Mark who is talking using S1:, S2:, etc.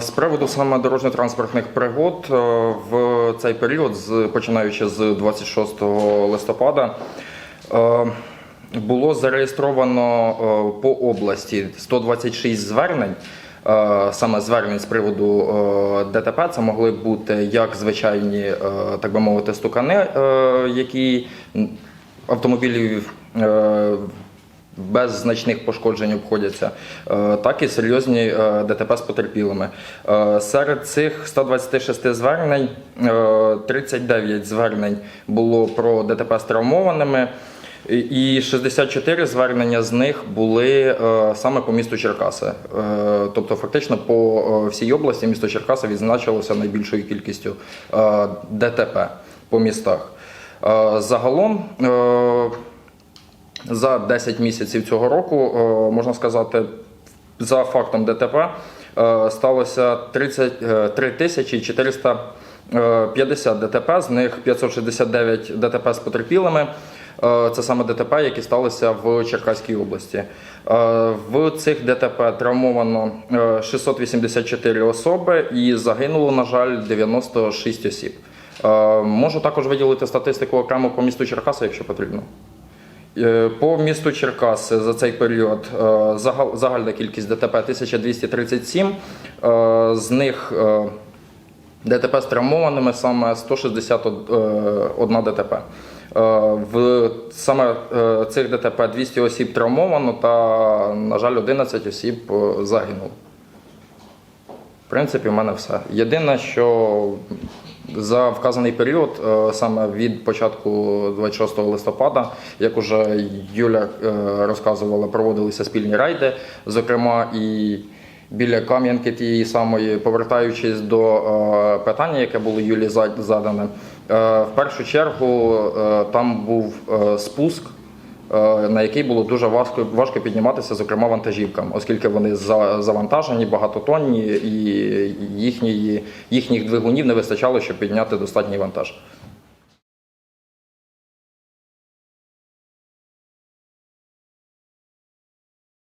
S1: З приводу саме дорожньо-транспортних пригод е, в цей період, починаючи з 26 листопада, е, було зареєстровано е, по області 126 звернень. Саме звернень з приводу ДТП це могли бути як звичайні, так би мовити, стукани, які м, автомобілі е, без значних пошкоджень обходяться, е, так і серйозні е, ДТП з потерпілими. Е, Серед цих 126 звернень е, 39 звернень було про ДТП з травмованими. І 64 звернення з них були саме по місту Черкаси. Тобто, фактично по всій області місто Черкаси відзначилося найбільшою кількістю ДТП по містах. Загалом за 10 місяців цього року, е, можна сказати, за фактом ДТП е, сталося 33 тисячі 450 ДТП, з них 569 ДТП з потерпілими. Е, Це саме ДТП, які сталися в Черкаській області. Е, В цих ДТП травмовано е, 684 особи і загинуло, на жаль, 96 осіб. Е, Можу також виділити статистику окремо по місту Черкаси, якщо потрібно. Е, По місту Черкаси за цей період е, загальна кількість ДТП 1237, е, з них ДТП з травмованими саме 161 ДТП. В саме цих ДТП 200 осіб травмовано та, на жаль, 11 осіб загинуло. В принципі, в мене все. Єдине, що за вказаний період, е, саме від початку 26 листопада, як уже Юля е, розказувала, проводилися спільні райди, зокрема і біля Кам'янки тієї самої, повертаючись до е, питання, яке було Юлі задане, в першу чергу там був спуск на який було дуже важко, важко підніматися, зокрема вантажівкам, оскільки вони за- завантажені, багатотонні і їхні їхніх двигунів не вистачало, щоб підняти достатній вантаж.